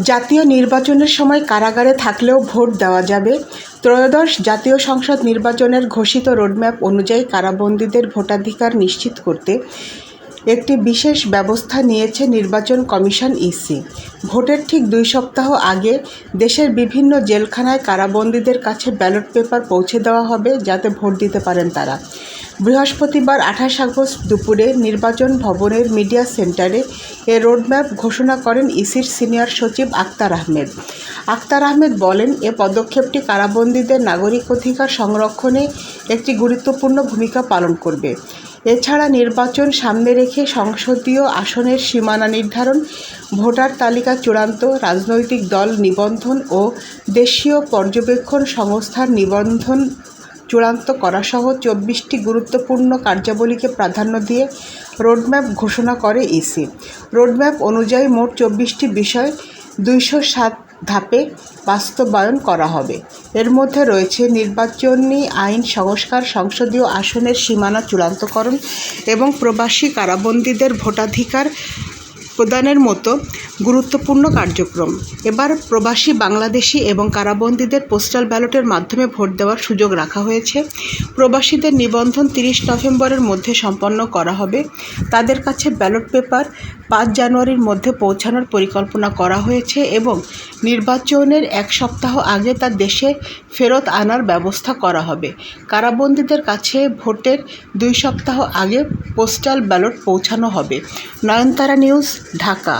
জাতীয় নির্বাচনের সময় কারাগারে থাকলেও ভোট দেওয়া যাবে। ত্রয়োদশ জাতীয় সংসদ নির্বাচনের ঘোষিত রোডম্যাপ অনুযায়ী কারাবন্দীদের ভোটাধিকার নিশ্চিত করতে একটি বিশেষ ব্যবস্থা নিয়েছে নির্বাচন কমিশন ইসি। ভোটের ঠিক দুই সপ্তাহ আগে দেশের বিভিন্ন জেলখানায় কারাবন্দীদের কাছে ব্যালট পেপার পৌঁছে দেওয়া হবে যাতে ভোট দিতে পারেন তারা। বৃহস্পতিবার আঠাশ আগস্ট দুপুরে নির্বাচন ভবনের মিডিয়া সেন্টারে এ রোডম্যাপ ঘোষণা করেন ইসির সিনিয়র সচিব আক্তার আহমেদ। আক্তার আহমেদ বলেন, এ পদক্ষেপটি কারাবন্দীদের নাগরিক অধিকার সংরক্ষণে একটি গুরুত্বপূর্ণ ভূমিকা পালন করবে। এছাড়া নির্বাচন সামনে রেখে সংসদীয় আসনের সীমানা নির্ধারণ, ভোটার তালিকা চূড়ান্ত, রাজনৈতিক দল নিবন্ধন ও দেশীয় পর্যবেক্ষণ সংস্থার নিবন্ধন চূড়ান্ত করাসহ চব্বিশটি গুরুত্বপূর্ণ কার্যাবলীকে প্রাধান্য দিয়ে রোডম্যাপ ঘোষণা করে ইসি। রোডম্যাপ অনুযায়ী মোট চব্বিশটি বিষয়, দুইশো সাত ধাপে বাস্তবায়ন করা হবে। এর মধ্যে রয়েছে নির্বাচনী আইন সংস্কার, সংসদীয় আসনের সীমানা চূড়ান্তকরণ এবং প্রবাসী কারাবন্দীদের ভোটাধিকার প্রদানের মতো গুরুত্বপূর্ণ কার্যক্রম। এবার প্রবাসী বাংলাদেশি এবং কারাবন্দীদের পোস্টাল ব্যালটের মাধ্যমে ভোট দেওয়ার সুযোগ রাখা হয়েছে। প্রবাসীদের নিবন্ধন তিরিশ নভেম্বরের মধ্যে সম্পন্ন করা হবে। তাদের কাছে ব্যালট পেপার পাঁচ জানুয়ারির মধ্যে পৌঁছানোর পরিকল্পনা করা হয়েছে এবং নির্বাচনের এক সপ্তাহ আগে তা দেশে ফেরত আনার ব্যবস্থা করা হবে। কারাবন্দীদের কাছে ভোটের দুই সপ্তাহ আগে পোস্টাল ব্যালট পৌঁছানো হবে। নয়নতারা নিউজ, ঢাকা।